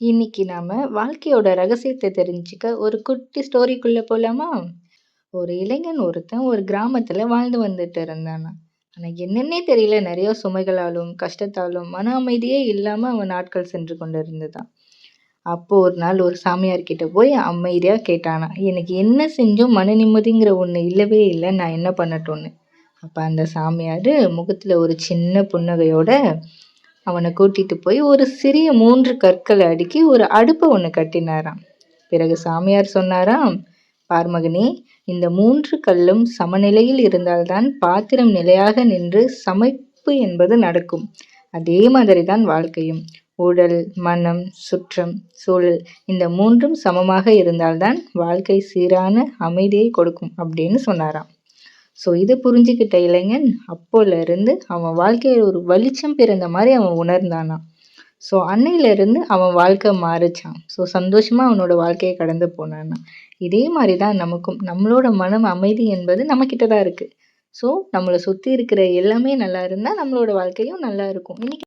இன்னைக்கு நாம வாழ்க்கையோட ரகசியத்தை தெரிஞ்சுக்க ஒரு குட்டி ஸ்டோரிக்குள்ள போலாமா? ஒரு இளைஞன் ஒருத்தன் ஒரு கிராமத்துல வாழ்ந்து வந்துட்டு இருந்தானா ஆனா என்னன்னே தெரியல நிறைய சுமைகளாலும், கஷ்டத்தாலும் மன அமைதியே இல்லாம அவன் நாட்கள் சென்று கொண்டிருந்ததாம். அப்போ ஒரு நாள் ஒரு சாமியார் கிட்ட போய் அமைதியா கேட்டானா எனக்கு என்ன செஞ்சும் மன நிம்மதிங்கிற ஒண்ணு இல்லவே இல்ல. நான் என்ன பண்ணட்டும்னு. அப்ப அந்த சாமியாரு முகத்துல ஒரு சின்ன புன்னகையோட அவனை கூட்டிட்டு போய் ஒரு சிறிய மூன்று கற்களை அடுக்கி ஒரு அடுப்பை ஒன்று கட்டினாராம். பிறகு சாமியார் சொன்னாராம் பார்மகனே இந்த மூன்று கல்லும் சமநிலையில் இருந்தால்தான் பாத்திரம் நிலையாக நின்று சமைப்பு என்பது நடக்கும். அதே மாதிரி தான் வாழ்க்கையும். உடல் மனம் சுற்றம் சூழல் இந்த மூன்றும் சமமாக இருந்தால்தான் வாழ்க்கை சீரான அமைதியை கொடுக்கும் அப்படின்னு சொன்னாராம். ஸோ இதை புரிஞ்சுக்கிட்ட இளைஞன் அப்போலேருந்து அவன் வாழ்க்கையில் ஒரு வெளிச்சம் பிறந்த மாதிரி அவன் உணர்ந்தானா? ஸோ அன்னையிலேருந்து அவன் வாழ்க்கை மாறிச்சான். ஸோ சந்தோஷமாக அவனோட வாழ்க்கையை கடந்து போனான்னா இதே மாதிரி தான் நமக்கும் நம்மளோட மனம் அமைதி என்பது நம்மக்கிட்ட தான் இருக்குது ஸோ நம்மளை சுற்றி இருக்கிற எல்லாமே நல்லா இருந்தால் நம்மளோட வாழ்க்கையும் நல்லா இருக்கும். இன்னைக்கு